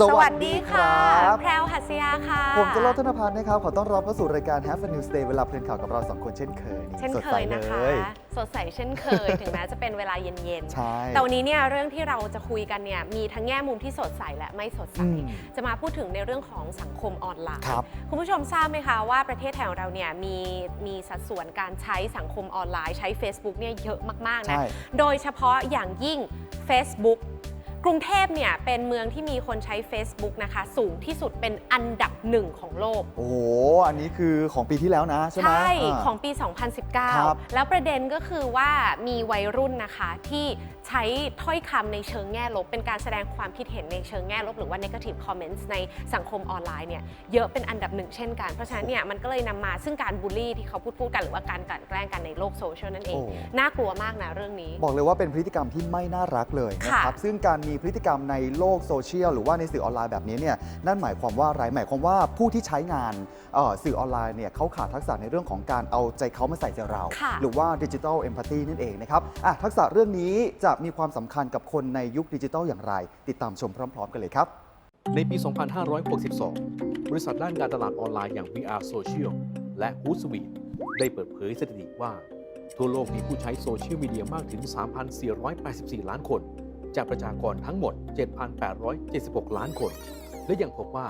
สวัสดีค่ะครับแพรวหัสยาค่ะ ผมจะโลดธนพัฒน์นะครับ ขอต้อนรับเข้าสู่รายการ Have a News Day เวลาเพลินข่าวกับเราสองคนเช่นเคยเช่นสดเคใสยนะคะเลยสดใสเช่นเคย ถึงแม้จะเป็นเวลาเย็นใช่ๆแต่วันนี้เนี่ยเรื่องที่เราจะคุยกันเนี่ยมีทั้งแง่มุมที่สดใสและไม่สดใสอืมจะมาพูดถึงในเรื่องของสังคมออนไลน์ครับคุณผู้ชมทราบไหมคะว่าประเทศไทยของเราเนี่ยมีมีสัดส่วนการใช้สังคมออนไลน์ใช้ Facebook เนี่ยเยอะมากๆนะใช่โดยเฉพาะอย่างยิ่ง Facebook กรุงเทพเนี่ยเป็นเมืองที่มีคนใช้ Facebook นะคะ สูงที่สุดเป็นอันดับหนึ่งของโลก โอ้โห อันนี้คือของปีที่แล้วนะใช่ไหมาของปี ครับ 2019 แล้วประเด็นก็คือว่ามีวัยรุ่นนะคะที่ ใช้ถ้อยคำในเชิงแง่ลบ เป็นการแสดงความคิดเห็นในเชิงแง่ลบ หรือว่า negative comments ในสังคมออนไลน์เนี่ยเยอะเป็นอันดับหนึ่งเช่นกัน เพราะฉะนั้นเนี่ยมันก็เลยนำมาซึ่งการบูลลี่ที่เขาพูดพูดกันหรือว่าการกลั่นแกล้งกันในโลกโซเชียลนั่นเองโอ้น่ากลัวมากนะเรื่องนี้ บอกเลยว่าเป็นพฤติกรรมที่ไม่น่ารักเลยนะครับค่ะซึ่งการมีพฤติกรรมในโลกโซเชียลหรือว่าในสื่อออนไลน์แบบนี้เนี่ยนั่นหมายความว่าอะไรหมายความว่าผู้ที่ใช้งานเอ่อสื่อออนไลน์เนี่ยเขาขาดทักษะในเรื่องของการเอาใจเขามาใส่ใจเราค่ะหรือว่าดิจิทัลเอมพัตตีนั่นเองนะครับอะทักษะเรื่องนี้จะมีความสำคัญกับคนในยุคดิจิทัลอย่างไร ติดตามชมพร้อม ๆ กันเลยครับ ในปี 2562 บริษัทด้านการตลาดออนไลน์อย่าง VR Social และ Hootsuite ได้เปิดเผยสถิติว่า ทั่วโลกมีผู้ใช้โซเชียลมีเดียมากถึง 3,484 ล้านคน จากประชากรทั้งหมด 7,876 ล้านคน และยังพบว่า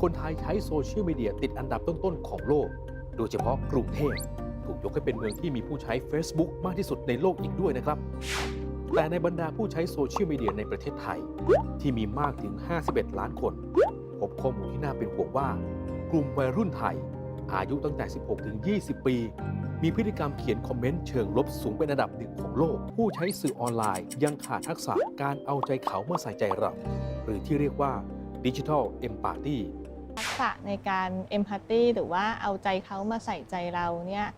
คนไทยใช้โซเชียลมีเดียติดอันดับต้นๆของโลก โดยเฉพาะกรุงเทพถูกยกให้เป็นเมืองที่มีผู้ใช้ Facebook มากที่สุดในโลกอีกด้วยนะครับ แต่ในบรรดาผู้ใช้โซเชียลมีเดียในประเทศไทย ที่มีมากถึง 51 ล้านคน พบข้อมูลที่น่าเป็นห่วงว่า กลุ่มวัยรุ่นไทย อายุตั้งแต่ 16 ถึง 20 ปี มีพฤติกรรมเขียนคอมเมนต์เชิงลบสูงเป็นอันดับหนึ่งของโลก ผู้ใช้สื่อออนไลน์ ยังขาดทักษะการเอาใจเขาเมื่อใส่ใจเรา หรือที่เรียกว่าดิจิทัลเอมพ t ตีทักษะในการเอมพัตตีหรือว่าเอาใจเขามาใส่ใจเราเนี่ย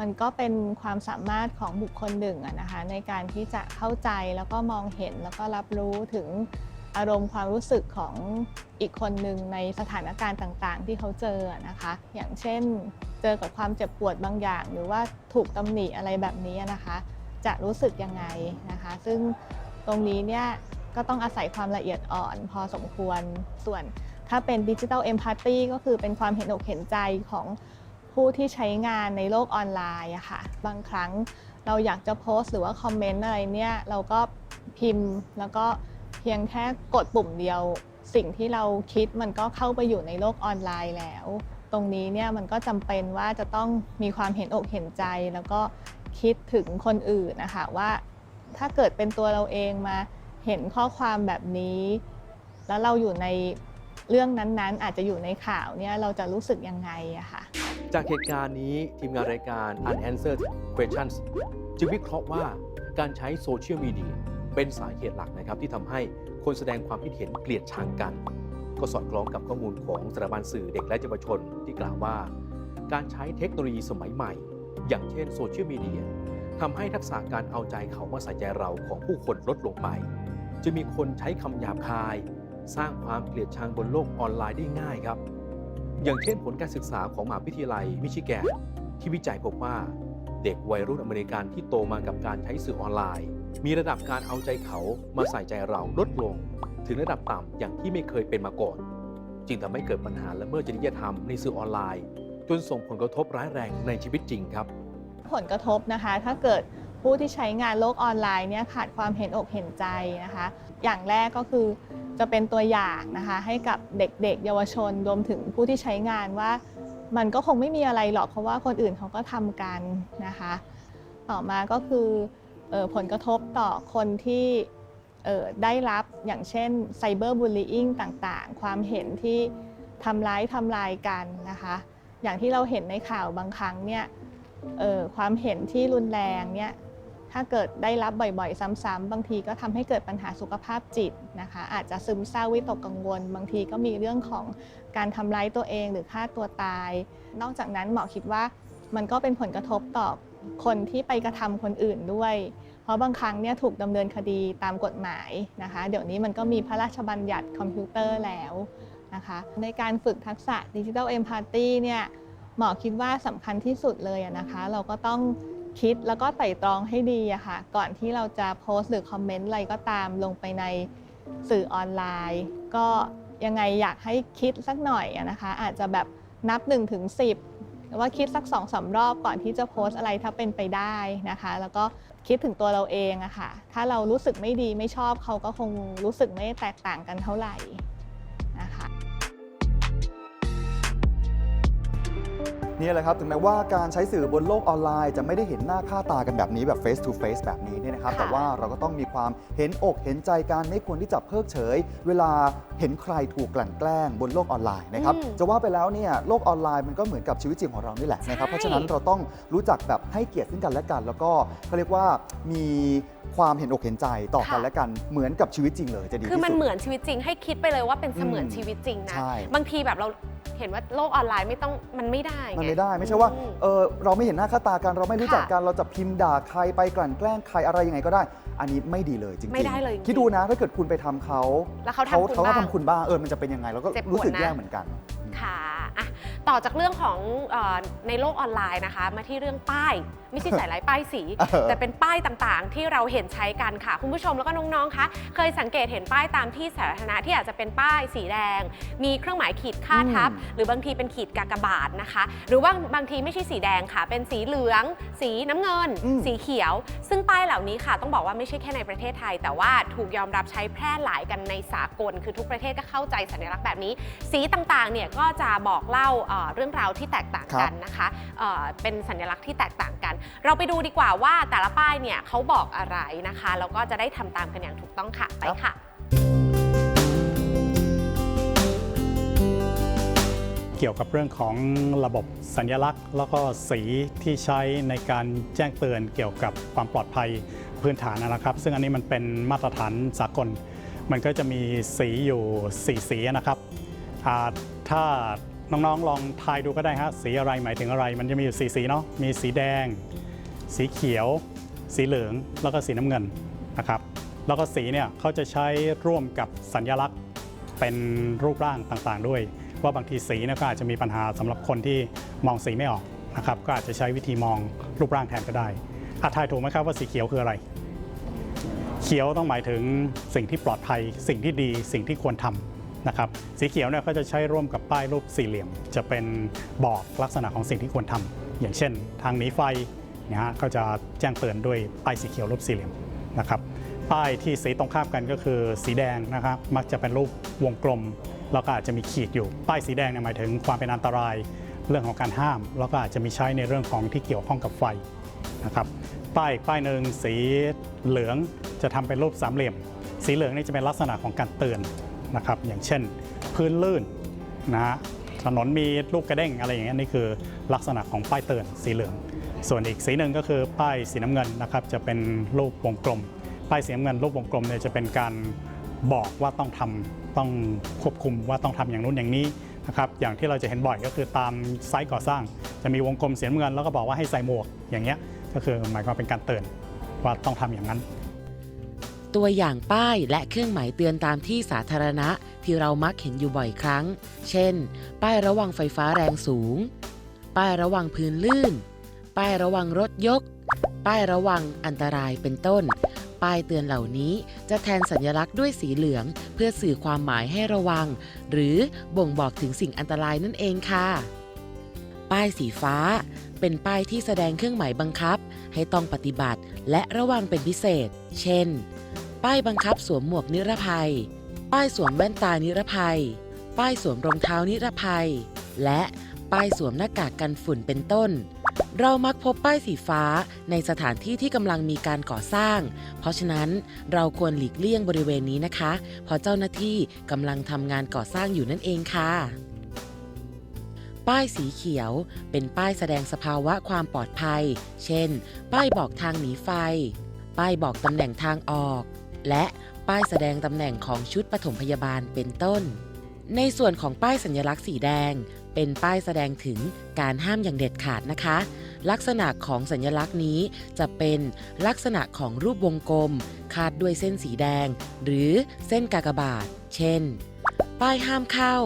มันก็เป็นความสามารถของบุคคลหนึ่งอะนะคะในการที่จะเข้าใจแล้วก็มองเห็นแล้วก็รับรู้ถึงอารมณ์ความรู้สึกของอีกคนหนึ่งในสถานการณ์ต่างๆ ที่เขาเจอนะคะ อย่างเช่น เจอกับความเจ็บปวดบางอย่าง หรือว่าถูกตำหนิอะไรแบบนี้นะคะ จะรู้สึกยังไงนะคะ ซึ่งตรงนี้เนี่ยก็ต้องอาศัยความละเอียดอ่อนพอสมควรส่วนถ้าเป็นดิจิทัลเอมพัตตีก็คือเป็นความเห็นอกเห็นใจของ ผู้ที่ใช้งานในโลกออนไลน์อะค่ะ บางครั้งเราอยากจะโพสต์หรือว่าคอมเมนต์อะไรเนี่ยเราก็พิมพ์แล้วก็เพียงแค่กดปุ่มเดียว สิ่งที่เราคิดมันก็เข้าไปอยู่ในโลกออนไลน์แล้ว ตรงนี้เนี่ยมันก็จำเป็นว่าจะต้องมีความเห็นอกเห็นใจ แล้วก็คิดถึงคนอื่นนะคะว่า ถ้าเกิดเป็นตัวเราเองมาเห็นข้อความแบบนี้ แล้วเราอยู่ใน เรื่องนั้นๆ อาจจะอยู่ในข่าวเนี่ยเราจะรู้สึกยังไงอะค่ะ จากเหตุการณ์นี้ทีมงานรายการ Unanswered Questions จึงวิเคราะห์ว่าการใช้โซเชียลมีเดียเป็นสาเหตุหลักนะครับที่ทำให้คนแสดงความคิดเห็นเกลียดชังกัน ก็สอดคล้องกับข้อมูลของสถาบันสื่อเด็กและเยาวชนที่กล่าวว่า การใช้เทคโนโลยีสมัยใหม่ อย่างเช่นโซเชียลมีเดียทำให้ทักษะการเอาใจเขามาใส่ใจเราของผู้คนลดลงไปจะมีคนใช้คำหยาบคาย สร้างความเกลียดชังบนโลกออนไลน์ได้ง่ายครับ อย่างเช่นผลการศึกษาของมหาวิทยาลัยมิชิแกนที่วิจัยพบว่าเด็กวัยรุ่นอเมริกันที่โตมากับการใช้สื่อออนไลน์ มีระดับการเอาใจเขามาใส่ใจเราลดลง ถึงระดับต่ำอย่างที่ไม่เคยเป็นมาก่อน จึงทำให้เกิดปัญหาละเมิดจริยธรรมในสื่อออนไลน์ จนส่งผลกระทบร้ายแรงในชีวิตจริงครับ ผลกระทบนะคะ ถ้าเกิด ผู้ที่ใช้งานโลกออนไลน์เนี่ยขาดความเห็นอกเห็นใจนะคะ อย่างแรกก็คือจะเป็นตัวอย่างนะคะให้กับเด็กๆ เยาวชนรวมถึงผู้ที่ใช้งานว่า มันก็คงไม่มีอะไรหรอกเพราะว่าคนอื่นเขาก็ทำกันนะคะ ต่อมาก็คือผลกระทบต่อคนที่ได้รับอย่างเช่นไซเบอร์บูลลีอิงต่างๆ ความเห็นที่ทำร้ายทำลายกันนะคะ อย่างที่เราเห็นในข่าวบางครั้งเนี่ยความเห็นที่รุนแรงเนี่ย ถ้าเกิดได้รับบ่อยๆ ซ้ำๆบางทีก็ทำให้เกิดปัญหาสุขภาพจิตนะคะ อาจจะซึมเศร้าวิตกกังวล บางทีก็มีเรื่องของการทำร้ายตัวเองหรือฆ่าตัวตาย นอกจากนั้นหมอคิดว่ามันก็เป็นผลกระทบต่อคนที่ไปกระทำคนอื่นด้วย เพราะบางครั้งเนี่ยถูกดำเนินคดีตามกฎหมายนะคะ เดี๋ยวนี้มันก็มีพระราชบัญญัติคอมพิวเตอร์แล้วนะคะในการฝึกทักษะดิจิทัลเอมพัตตีเนี่ยหมอคิดว่าสำคัญที่สุดเลยนะคะ เราก็ต้อง คิดแล้วก็ไต่ตรองให้ดีอะค่ะ ก่อนที่เราจะโพสต์หรือคอมเมนต์อะไรก็ตามลงไปในสื่อออนไลน์ ก็ยังไงอยากให้คิดสักหน่อยนะคะ อาจจะแบบนับ1ถึง10หรือว่าคิดสัก2องสารอบก่อนที่จะโพสต์อะไรถ้าเป็นไปได้นะคะ แล้วก็คิดถึงตัวเราเองอะค่ะ ถ้าเรารู้สึกไม่ดีไม่ชอบเขาก็คงรู้สึกไม่แตกต่างกันเท่าไหร่ นี่แหละครับถึงแม้ว่าการใช้สื่อบนโลกออนไลน์จะไม่ได้เห็นหน้าค่าตากันแบบนี้แบบ face to face แบบนี้เนี่ยนะครับค่ะแต่ว่าเราก็ต้องมีความเห็นอกเห็นใจกันไม่ควรที่จะเพิกเฉย เวลาเห็นใครถูกกลั่นแกล้งบนโลกออนไลน์นะครับอืมจะว่าไปแล้วเนี่ยโลกออนไลน์มันก็เหมือนกับชีวิตจริงของเรานี่แหละนะครับใช่เพราะฉะนั้นเราต้องรู้จักแบบให้เกียรติซึ่งกันและกัน แล้วก็เขาเรียกว่ามีความเห็นอกเห็นใจต่อกันและกันเหมือนกับชีวิตจริงเลยจะดีที่สุดคือมันเหมือนชีวิตจริงให้คิดไปเลยว่าเป็นเสมือนอืมชีวิตจริงนะใช่บางทีแบบเรา เห็นว่าโลกออนไลน์ไม่ต้องมันไม่ได้ง มันไม่ได้ไม่ใช่ว่าอืมเออเราไม่เห็นหน้าค่าตากันเราไม่รู้จักค่ะกันเราจะพิมพ์ด่าใครไปกลั่นแกล้งใครอะไรยังไงก็ได้ อันนี้ไม่ดีเลยจริงๆไม่ได้เลยจริงๆคิดดูนะถ้าเกิดคุณไปทำเขาแล้วเขาทำคุณเขาก็บ้างทำคุณบ้างเออมันจะเป็นยังไงเราก็เจ็บปวดรู้สึกนะ แย่เหมือนกันค่ะอะ ต่อจากเรื่องของเออในโลกออนไลน์นะคะ มาที่เรื่องป้าย ไม่ใช่ใส่ลายป้ายสี เออแต่เป็นป้ายต่างๆ ที่เราเห็นใช้กันค่ะ คุณผู้ชมแล้วก็น้องๆคะเคยสังเกตเห็นป้ายตามที่สาธารณะที่อาจจะเป็นป้ายสีแดง มีเครื่องหมายขีดค่าทับหรือบางทีเป็นขีดกากบาทนะคะ หรือว่าบางทีไม่ใช่สีแดงค่ะ เป็นสีเหลือง สีน้ำเงิน อืม สีเขียว ซึ่งป้ายเหล่านี้ค่ะ ต้องบอกว่าไม่ใช่แค่ในประเทศไทย แต่ว่าถูกยอมรับใช้แพร่หลายกันในสากล คือทุกประเทศก็เข้าใจสัญลักษณ์แบบนี้ สีต่างๆเนี่ยก็จะบอกเล่าเอ่อเรื่องราวที่แตกต่างกันนะคะเอ่อเป็นสัญลักษณ์ที่แตกต่างกันเราไปดูดีกว่าว่าแต่ละป้ายเนี่ยเขาบอกอะไรนะคะ แล้วก็จะได้ทำตามกันอย่างถูกต้องค่ะ ไปค่ะ เกี่ยวกับเรื่องของระบบสัญลักษณ์ แล้วก็สีที่ใช้ในการแจ้งเตือนเกี่ยวกับความปลอดภัยพื้นฐานนะครับ ซึ่งอันนี้มันเป็นมาตรฐานสากล มันก็จะมีสีอยู่ 4 สีนะครับอ่าถ้า น้องๆลองทายดูก็ได้ฮะสีอะไรหมายถึงอะไร มันจะมีอยู่4สีเนาะมีสีแดง สีเขียว สีเหลืองแล้วก็สีน้ำเงินนะครับแล้วก็สีเนี่ยเขาจะใช้ร่วมกับสัญลักษณ์เป็นรูปร่างต่างๆด้วย ว่าบางทีสีเนี่ยก็อาจจะมีปัญหาสำหรับคนที่มองสีไม่ออกนะครับก็อาจจะใช้วิธีมองรูปร่างแทนก็ได้อาทายถูกไหมครับว่าสีเขียวคืออะไร เขียวต้องหมายถึงสิ่งที่ปลอดภัย สิ่งที่ดีสิ่งที่ควรทำ นะครับสีเขียวเนี่ยก็จะใช้ร่วมกับป้ายรูปสี่เหลี่ยม จะเป็นบอกลักษณะของสิ่งที่ควรทำอย่างเช่น ทางหนีไฟนะฮะก็จะแจ้งเตือนด้วยป้ายสีเขียวรูปสี่เหลี่ยมนะครับป้ายที่สีตรงข้ามกันก็คือสีแดงนะครับมักจะเป็นรูปวงกลมแล้วก็อาจจะมีขีดอยู่ ป้ายสีแดงเนี่ยหมายถึงความเป็นอันตรายเรื่องของการห้าม แล้วก็อาจจะมีใช้ในเรื่องของที่เกี่ยวข้องกับไฟนะครับป้ายป้ายหนึ่งสีเหลืองจะทำเป็นรูปสามเหลี่ยม สีเหลืองนี่จะเป็นลักษณะของการเตือน นะครับอย่างเช่นพื้นลื่นนะฮะถนนมีลูกกระเด้งอะไรอย่างเงี้ยนี่คือลักษณะของป้ายเตือนสีเหลือง ส่วนอีกสีหนึ่งก็คือป้ายสีน้ำเงินนะครับจะเป็นรูปวงกลม ป้ายสีน้ำเงินรูปวงกลมเนี่ยจะเป็นการบอกว่าต้องทำต้องควบคุมว่าต้องทำอย่างนู้นอย่างนี้นะครับอย่างที่เราจะเห็นบ่อยก็คือตามไซต์ก่อสร้าง จะมีวงกลมสีน้ำเงินแล้วก็บอกว่าให้ใส่หมวกอย่างเงี้ยก็คือหมายความเป็นการเตือนว่าต้องทำอย่างนั้น ตัวอย่างป้ายและเครื่องหมายเตือนตามที่สาธารณะที่เรามักเห็นอยู่บ่อยครั้ง เช่น ป้ายระวังไฟฟ้าแรงสูง ป้ายระวังพื้นลื่น ป้ายระวังรถยก ป้ายระวังอันตรายเป็นต้น ป้ายเตือนเหล่านี้จะแทนสัญลักษณ์ด้วยสีเหลือง เพื่อสื่อความหมายให้ระวัง หรือบ่งบอกถึงสิ่งอันตรายนั่นเองค่ะ ป้ายสีฟ้า เป็นป้ายที่แสดงเครื่องหมายบังคับ ให้ต้องปฏิบัติและระวังเป็นพิเศษ เช่น ป้ายบังคับสวมหมวกนิรภัย ป้ายสวมแว่นตานิรภัย ป้ายสวมรองเท้านิรภัย และป้ายสวมหน้ากากกันฝุ่นเป็นต้น เรามักพบป้ายสีฟ้าในสถานที่ที่กำลังมีการก่อสร้าง เพราะฉะนั้นเราควรหลีกเลี่ยงบริเวณนี้นะคะ เพราะเจ้าหน้าที่กำลังทำงานก่อสร้างอยู่นั่นเองค่ะ ป้ายสีเขียว เป็นป้ายแสดงสภาวะความปลอดภัย เช่น ป้ายบอกทางหนีไฟ ป้ายบอกตำแหน่งทางออก และป้ายแสดงตำแหน่งของชุดปฐมพยาบาลเป็นต้น ในส่วนของป้ายสัญลักษณ์สีแดง เป็นป้ายแสดงถึงการห้ามอย่างเด็ดขาดนะคะ ลักษณะของสัญลักษณ์นี้จะเป็นลักษณะของรูปวงกลม คาดด้วยเส้นสีแดง หรือเส้นกากบาท เช่น ป้ายห้ามเข้า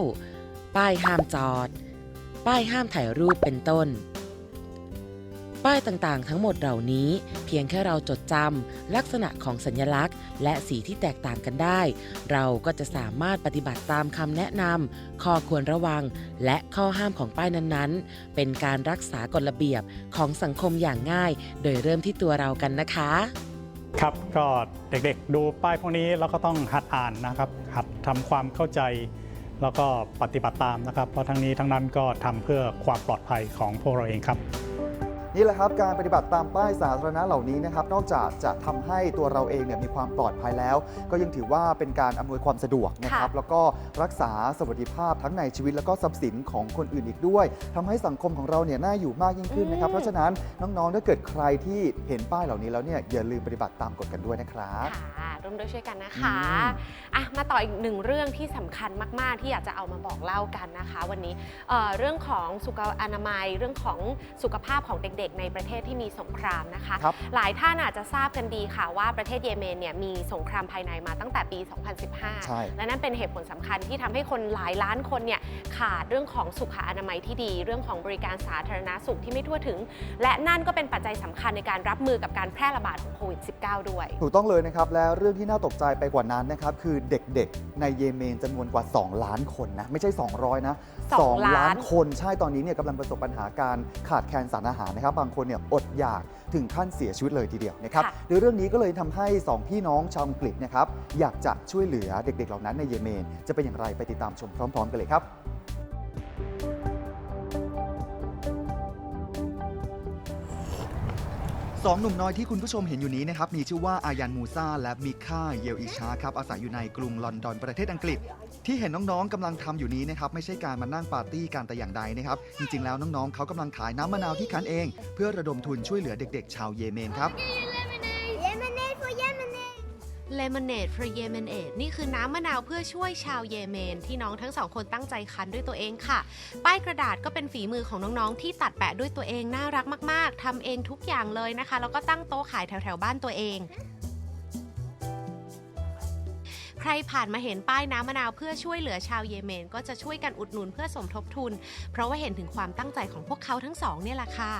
ป้ายห้ามจอด ป้ายห้ามถ่ายรูปเป็นต้น ป้ายต่างๆ ทั้งหมดเหล่านี้ เพียงแค่เราจดจำลักษณะของสัญลักษณ์ และสีที่แตกต่างกันได้ เราก็จะสามารถปฏิบัติตามคำแนะนำข้อควรระวัง และข้อห้ามของป้ายนั้นๆ เป็นการรักษากฎระเบียบของสังคมอย่างง่าย โดยเริ่มที่ตัวเรากันนะคะครับก็เด็กๆ ดูป้ายพวกนี้แล้วก็ต้องหัดอ่านนะครับ หัดทำความเข้าใจ แล้วก็ปฏิบัติตามนะครับ เพราะทั้งนี้ทั้งนั้นก็ทำเพื่อความปลอดภัยของพวกเราเองครับ นี่แหละครับการปฏิบัติตามป้ายสาธารณะเหล่านี้นะครับนอกจากจะทำให้ตัวเราเองเนี่ยมีความปลอดภัยแล้ว ก็ยังถือว่าเป็นการอำนวยความสะดวกนะครับค่ะแล้วก็รักษาสวัสดิภาพทั้งในชีวิตแล้วก็ทรัพย์สินของคนอื่นอีกด้วยทำให้สังคมของเราเนี่ยน่าอยู่มากยิ่งขึ้นนะครับเพราะฉะนั้นน้องๆถ้าเกิดใครที่เห็นป้ายเหล่านี้แล้วเนี่ยอย่าลืมปฏิบัติตามกฎกันด้วยนะครับค่ะ ร่วมด้วยช่วยกันนะคะอืมอะมาต่ออีกหนึ่งเรื่องที่สำคัญมาก ๆ ที่อยากจะเอามาบอกเล่ากันนะคะ วันนี้เอ่อเรื่องของสุขอนามัยเรื่องของสุขภาพของเด็กๆ ในประเทศที่มีสงครามนะคะครับหลายท่านอาจจะทราบกันดีค่ะว่าประเทศเยเมนเนี่ยมีสงครามภายในมาตั้งแต่ปีใช่2015 และนั่นเป็นเหตุผลสำคัญที่ทำให้คนหลายล้านคนเนี่ยขาดเรื่องของสุขอนามัยที่ดี เรื่องของบริการสาธารณสุขที่ไม่ทั่วถึง และนั่นก็เป็นปัจจัยสำคัญในการรับมือกับการแพร่ระบาดของโควิด -19 ด้วย ถูกต้องเลยนะครับและเรื่องที่น่าตกใจไปกว่านั้นนะครับ คือเด็กๆ ในเยเมนจำนวนกว่า 2 ล้านคนนะ ไม่ใช่ 200 นะสองล้านล้านคนใช่ตอนนี้เนี่ยกำลังประสบปัญหาการขาดแคลนสารอาหารนะครับ บางคนเนี่ยอดอยากถึงขั้นเสียชีวิตเลยทีเดียวนะครับค่ะโดยเรื่องนี้ก็เลยทำให้ 2 พี่น้องชาวอังกฤษนะครับอยากจะช่วยเหลือเด็กๆ เหล่านั้นในเยเมน จะเป็นอย่างไรไปติดตามชมพร้อม ๆ กันเลยครับ สองหนุ่มน้อยที่คุณผู้ชมเห็นอยู่นี้นะครับมีชื่อว่าอายันมูซาและมิค่าเยลอิชาครับอาศัยอยู่ในกรุงลอนดอนประเทศอังกฤษ ที่เห็นน้องๆกำลังทำอยู่นี้นะครับไม่ใช่การมานั่งปาร์ตี้กันแต่อย่างใดนะครับจริงๆแล้วน้องๆเขากำลังขายน้ำมะนาวที่คั้นเอง เพื่อระดมทุนช่วยเหลือเด็ก ๆ ชาวเยเมนครับ Lemonade for Yemenite นี่คือน้ำมะนาวเพื่อช่วยชาวเยเมน ที่น้องทั้งสองคนตั้งใจคั้นด้วยตัวเองค่ะ ป้ายกระดาษก็เป็นฝีมือของน้องๆ ที่ตัดแปะด้วยตัวเองน่ารักมากๆทำเองทุกอย่างเลยนะคะ แล้วก็ตั้งโต๊ะขายแถวๆบ้านตัวเองใครผ่านมาเห็นป้ายน้ำมะนาวเพื่อช่วยเหลือชาวเยเมน ก็จะช่วยกันอุดหนุนเพื่อสมทบทุน เพราะว่าเห็นถึงความตั้งใจของพวกเขาทั้งสองเนี่ยแหละค่ะ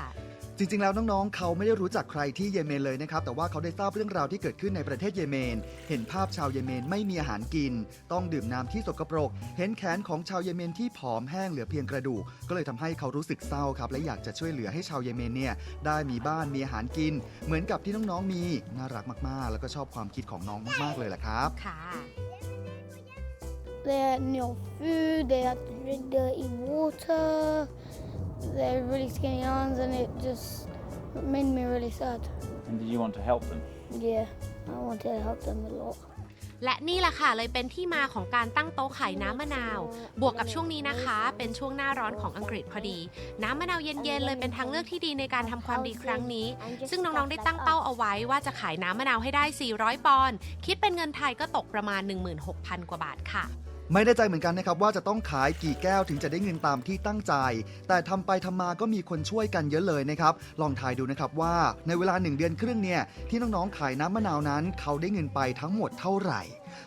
จริงๆ แล้วน้องๆ เขาไม่ได้รู้จักใครที่เยเมนเลยนะครับ แต่ว่าเขาได้ทราบเรื่องราวที่เกิดขึ้นในประเทศเยเมน เห็นภาพชาวเยเมนไม่มีอาหารกิน ต้องดื่มน้ำที่สกปรก เห็นแขนของชาวเยเมนที่ผอมแห้งเหลือเพียงกระดูก ก็เลยทำให้เขารู้สึกเศร้าครับ และอยากจะช่วยเหลือให้ชาวเยเมนเนี่ยได้มีบ้านมีอาหารกิน เหมือนกับที่น้องๆ มี น่ารักมากๆ แล้วก็ชอบความคิดของน้องมากๆ เลยแหละครับ ค่ะ They had no food, they had to drink dirty water, they had really skinny arms, and it just made me really sad. And did you want to help them? Yeah, I wanted to help them a lot. และนี่แหละค่ะเลยเป็นที่มาของการตั้งโต๊ะขายน้ำมะนาว บวกกับช่วงนี้นะคะ เป็นช่วงหน้าร้อนของอังกฤษพอดี น้ำมะนาวเย็นๆเลยเป็นทางเลือกที่ดีในการทำความดีครั้งนี้ ซึ่งน้องๆได้ตั้งเป้าเอาไว้ว่าจะขายน้ำมะนาวให้ได้ 400 ปอนด์คิดเป็นเงินไทยก็ตกประมาณ 16,000 กว่าบาทค่ะ ไม่แน่ใจเหมือนกันนะครับว่าจะต้องขายกี่แก้วถึงจะได้เงินตามที่ตั้งใจ แต่ทำไปทำมาก็มีคนช่วยกันเยอะเลยนะครับ ลองทายดูนะครับว่าในเวลาหนึ่งเดือนครึ่งเนี่ยที่น้องๆขายน้ำมะนาวนั้น เขาได้เงินไปทั้งหมดเท่าไหร่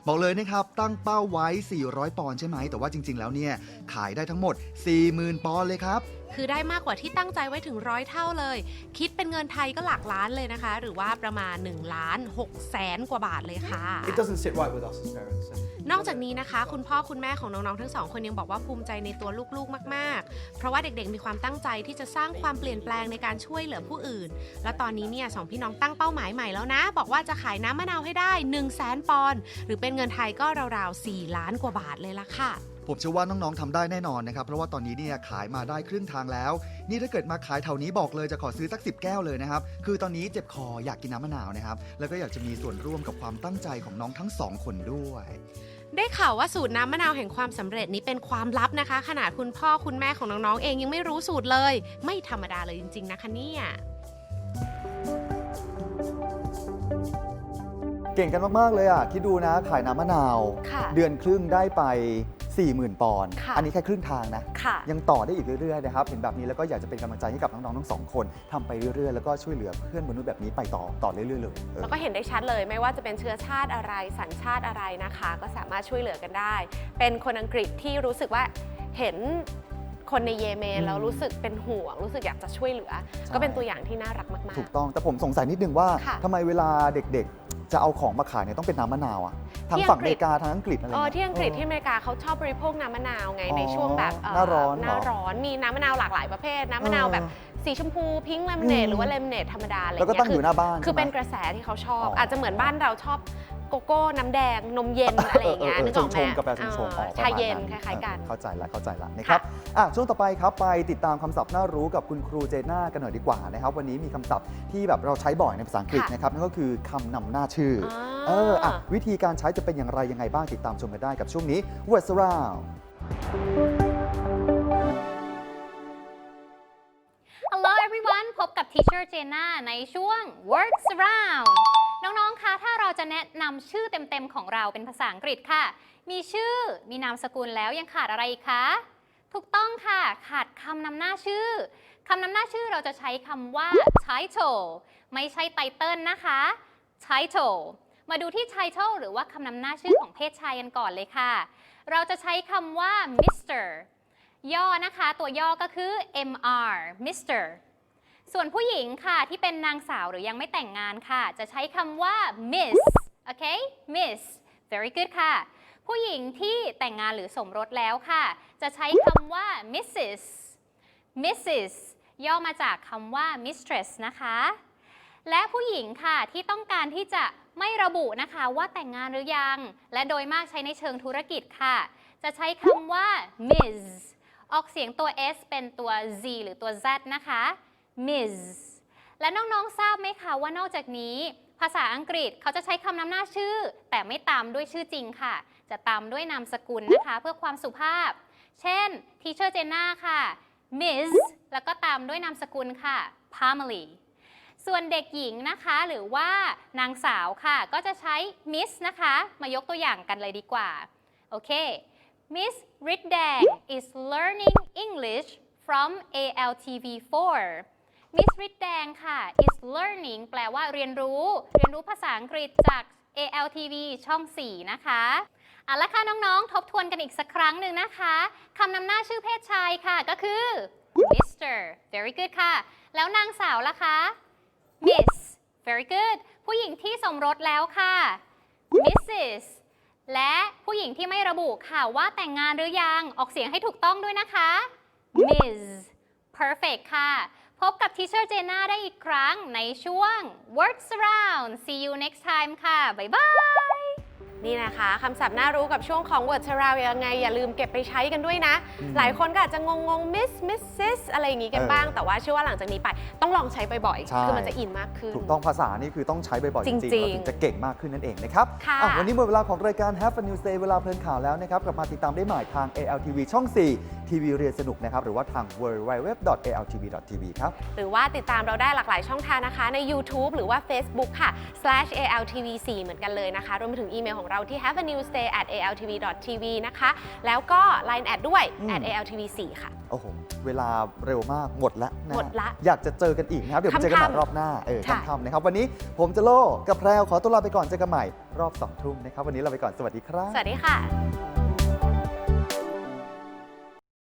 บอกเลยนะครับตั้งเป้าไว้ 400 ปอนด์ใช่ไหมแต่ว่าจริง ๆ แล้วเนี่ยขายได้ทั้งหมด 40,000 ปอนด์เลยครับ คือได้มากกว่าที่ตั้งใจไว้ถึงร้อยเท่าเลย คิดเป็นเงินไทยก็หลักล้านเลยนะคะ หรือว่าประมาณ1ล้าน6แสนกว่าบาทเลยค่ะ It doesn't sit right with us as parents. and นอกจากนี้นะคะ คุณพ่อคุณแม่ของน้องๆทั้งสองคนยังบอกว่าภูมิใจในตัวลูกๆมากๆ เพราะว่าเด็กๆมีความตั้งใจที่จะสร้างความเปลี่ยนแปลงในการช่วยเหลือผู้อื่น และตอนนี้เนี่ยสองพี่น้องตั้งเป้าหมายใหม่แล้วนะ บอกว่าจะขายน้ำมะนาวให้ได้ 1 0 0 0 0แสนปอนด์หรือเป็นเงินไทยก็ราวๆ4ล้านกว่าบาทเลยละค่ะ ผมเชื่อว่าน้องๆทำได้แน่นอนนะครับ เพราะว่าตอนนี้เนี่ยขายมาได้ครึ่งทางแล้ว นี่ถ้าเกิดมาขายแถวนี้บอกเลยจะขอซื้อสัก10แก้วเลยนะครับ คือตอนนี้เจ็บคออยากกินน้ำมะนาวนะครับ แล้วก็อยากจะมีส่วนร่วมกับความตั้งใจของน้องทั้งสองคนด้วยได้ข่าวว่าสูตรน้ำมะนาวแห่งความสำเร็จนี้เป็นความลับนะคะ ขนาดคุณพ่อคุณแม่ของน้องๆเองยังไม่รู้สูตรเลย ไม่ธรรมดาเลยจริง ๆ นะคะเนี่ยเก่งกันมาก ๆ เลยอะ คิดดูนะขายน้ำมะนาวค่ะเดือนครึ่งได้ไป 40,000 ปอนด์ค่ะอันนี้แค่ครึ่งทางนะ ค่ะ ยังต่อได้อีกเรื่อยๆนะครับ เห็นแบบนี้แล้วก็อยากจะเป็นกำลังใจให้กับน้องๆทั้งสองคนทำไปเรื่อยๆ แล้วก็ช่วยเหลือเพื่อนมนุษย์แบบนี้ไปต่อต่อเรื่อยๆเลยเออ แล้วก็เห็นได้ชัดเลยไม่ว่าจะเป็นเชื้อชาติอะไรสัญชาติอะไรนะคะ ก็สามารถช่วยเหลือกันได้ เป็นคนอังกฤษที่รู้สึกว่าเห็น คนในเยเมนอืมแล้วรู้สึกเป็นห่วง รู้สึกอยากจะช่วยเหลือ ก็เป็นตัวอย่างที่น่ารักมาก ถูกต้องแต่ผมสงสัยนิดนึงว่าค่ะ ทำไมเวลาเด็กๆ จะเอาของมาขายเนี่ยต้องเป็นน้ำมะนาวอะทางที่ฝั่งอัองกฤษเมริกาทางอังกฤษอะไรๆอ๋อเงี้ยที่อังกฤษเที่อเมริกาเขาชอบบริโภคน้ำมะนาวไงอ๋อในช่วงแบบเอ่อหน้าร้อนหน้าเหรอ ร้อนมีน้ำมะนาวหลากหลายประเภท น้ำมะนาวแบบเออสีชมพูพิงค์เลมเนดอืม หรือว่าเลมเนดธรรมดาอะไรแล้วก็เงี้ตั้งอยู่หน้าบ้านคือใช่ไหมเป็นกระแสที่เขาชอบ อ๋อออาจจะเหมือนบ้านเราชอบ โกโก้น้ำแดงนมเย็นอะไรอย่างเงี้ยเออเออนึกออกไหมชงๆกาแฟชงๆเออ๋ออประชามาณเย็นนั้นคล้ายๆกัน เข้าใจละเข้าใจละนะครับอะช่วงต่อไปครับไปติดตามคำศัพท์น่ารู้กับคุณครูเจน่ากันหน่อยดีกว่านะครับวันนี้มีคำศัพท์ที่แบบเราใช้บ่อยในภาษาอังกฤษค่ะนะครับนั่นก็คือคำนำหน้าชื่อออ่าเอออะวิธีการใช้จะเป็นอย่างไรยังไงบ้างติดตามชมกันได้กับช่วงนี้ Words Around Hello everyone พบกับ Teacher Jenna ในช่วง Words Around น้องๆ คะ ถ้าเราจะแนะนำชื่อเต็มๆ ของเราเป็นภาษาอังกฤษค่ะ มีชื่อ มีนามสกุลแล้วยังขาดอะไรอีกคะ ถูกต้องค่ะ ขาดคำนำหน้าชื่อ คำนำหน้าชื่อเราจะใช้คำว่า title ไม่ใช่ title นะคะ title มาดูที่ title หรือว่าคำนำหน้าชื่อของเพศชายกันก่อนเลยค่ะ เราจะใช้คำว่า Mr ย่อนะคะ ตัวย่อก็คือ MR Mr ส่วนผู้หญิงค่ะที่เป็นนางสาวหรือยังไม่แต่งงานค่ะ จะใช้คำว่า Miss โอเค Miss very good ค่ะ ผู้หญิงที่แต่งงานหรือสมรสแล้วค่ะ จะใช้คำว่า Mrs Mrs ย่อมาจากคำว่า Mistress นะคะ และผู้หญิงค่ะที่ต้องการที่จะไม่ระบุนะคะว่าแต่งงานหรือยัง และโดยมากใช้ในเชิงธุรกิจค่ะ จะใช้คำว่า Ms ออกเสียงตัว S เป็นตัว Z หรือตัว Z นะคะ Ms และน้องๆทราบไหมคะว่านอกจากนี้ ภาษาอังกฤษเขาจะใช้คำนำหน้าชื่อ แต่ไม่ตามด้วยชื่อจริงค่ะ จะตามด้วยนามสกุลนะคะ เพื่อความสุภาพ เช่น Teacher Jenna ค่ะ Ms แล้วก็ตามด้วยนามสกุลค่ะ Pamela ส่วนเด็กหญิงนะคะหรือว่านางสาวค่ะ ก็จะใช้ Miss นะคะ มายกตัวอย่างกันเลยดีกว่า โอเค Miss Riddang is learning English from ALTV 4 ALTV4 Miss Riddang ค่ะ is learning แปลว่าเรียนรู้ เรียนรู้ภาษาอังกฤษจาก ALTV ช่อง 4 นะคะเอาละค่ะน้องๆ ทบทวนกันอีกสักครั้งหนึ่งนะคะคำนำหน้าชื่อเพศชายค่ะก็คือ Mr very good ค่ะ แล้วนางสาวล่ะคะ Miss very good ผู้หญิงที่สมรสแล้วค่ะ Mrs และผู้หญิงที่ไม่ระบุค่ะว่าแต่งงานหรือยัง ออกเสียงให้ถูกต้องด้วยนะคะ Ms perfect ค่ะ พบกับ Teacher Jenna ได้อีกครั้งในช่วง Words Around see you next time ค่ะ บ๊ายบาย นี่นะคะคำศัพท์น่ารู้กับช่วงของ Word Around ยังไง อย่าลืมเก็บไปใช้กันด้วยนะอืมหลายคนก็อาจจะงงงๆ Miss Mrs อะไรอย่างงี้กันเออบ้าง แต่ว่าเชื่อว่าหลังจากนี้ไป ต้องลองใช้บ่อยใช่ ๆ คือมันจะอินมากขึ้น ถูกต้องภาษานี่คือต้องใช้บ่อยๆจจริริงงๆๆเราถึงจะเก่งมากขึ้นนั่นเองนะครับค่ะ อ่วันนี้หมดเวลาของรายการ Have a News Day เวลาเพลินข่าวแล้วนะครับ กลับมาติดตามได้ใหม่ทาง ALTV ช่อง 4 ทีวีเรียนสนุกนะครับหรือว่าทาง www.altv.tv ครับ หรือว่าติดตามเราได้หลากหลายช่องทางนะคะ ใน YouTube หรือว่า Facebook ค่ะ slash /altv4 เหมือนกันเลยนะคะ รวมไปถึงอีเมลของเราที่ have a news day at altv.tv นะคะ แล้วก็ line แอดด้วยอืม at altv4 ค่ะ โอ้โห เวลาเร็วมากหมดแล้วนะหมดละอยากจะเจอกันอีกนะครับ เดี๋ยวมาเจอกันใหม่ค่ำๆรอบหน้า เออค่ะค่ำๆนะครับ วันนี้ผมจะโล่กับแพรวขอตัวลาไปก่อนเจอกันใหม่ รอบ2ทุ่มนะครับ วันนี้เราไปก่อนสวัสดีครับ สวัสดีค่ะ